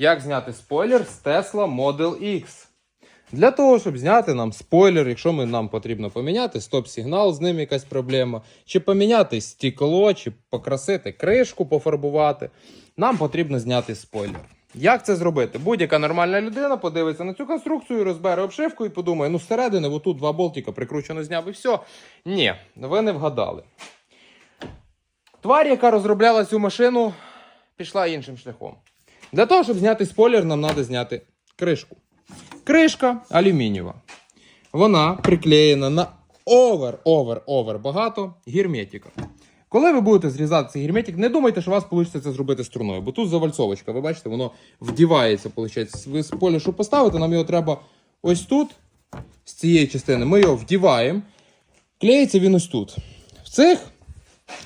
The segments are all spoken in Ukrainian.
Як зняти спойлер з Tesla Model X? Для того, щоб зняти нам спойлер, якщо ми, нам потрібно поміняти стоп-сигнал, з ним якась проблема, чи поміняти стекло, чи покрасити кришку, пофарбувати, нам потрібно зняти спойлер. Як це зробити? Будь-яка нормальна людина подивиться на цю конструкцію, розбере обшивку і подумає: ну, зсередини, отут два болтика прикручено зняв і все. Ні, ви не вгадали. Тварь, яка розробляла цю машину, пішла іншим шляхом. Для того, щоб зняти спойлер, нам треба зняти кришку. Кришка алюмінієва. Вона приклеєна на овер, овер, овер багато герметика. Коли ви будете зрізати цей герметик, не думайте, що у вас вийде це зробити струною, бо тут завальцовочка, ви бачите, воно вдівається, виходить. Ви спойлер, щоб поставити, нам його треба ось тут, з цієї частини. Ми його вдіваємо. Клеїться він ось тут. В цих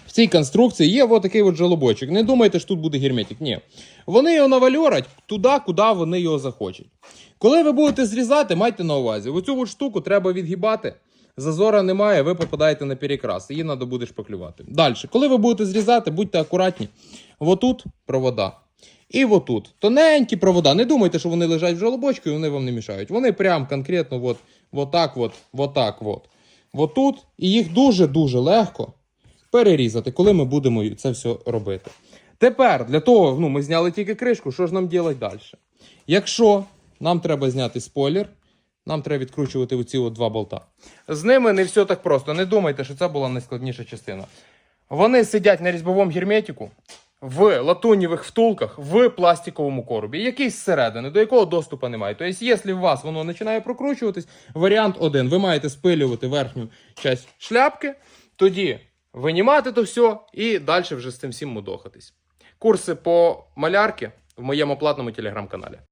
в цій конструкції є от такий от жалобочок. Не думайте, що тут буде герметик. Ні. Вони його навальорять туди, куди вони його захочуть. Коли ви будете зрізати, майте на увазі, оцю от штуку треба відгибати. Зазора немає, ви попадаєте на перекрас. Її треба буде шпаклювати. Далі, коли ви будете зрізати, будьте акуратні. Отут провода. І отут. Тоненькі провода. Не думайте, що вони лежать в жалобочку і вони вам не мішають. Вони прям конкретно от, от так от, от так от. Отут. І їх дуже-дуже легко перерізати, коли ми будемо це все робити. Тепер для того, ну, ми зняли тільки кришку, що ж нам робити далі? Якщо нам треба зняти спойлер, нам треба відкручувати оці от два болта. З ними не все так просто. Не думайте, що це була найскладніша частина. Вони сидять на різьбовому герметику в латунєвих втулках в пластиковому коробі, якийсь зсередини, до якого доступу немає. Тобто, якщо у вас воно починає прокручуватись, варіант один: ви маєте спилювати верхню часть шляпки, тоді винімати то все і далі вже з цим всім мудохатись. Курси по малярки в моєму платному телеграм-каналі.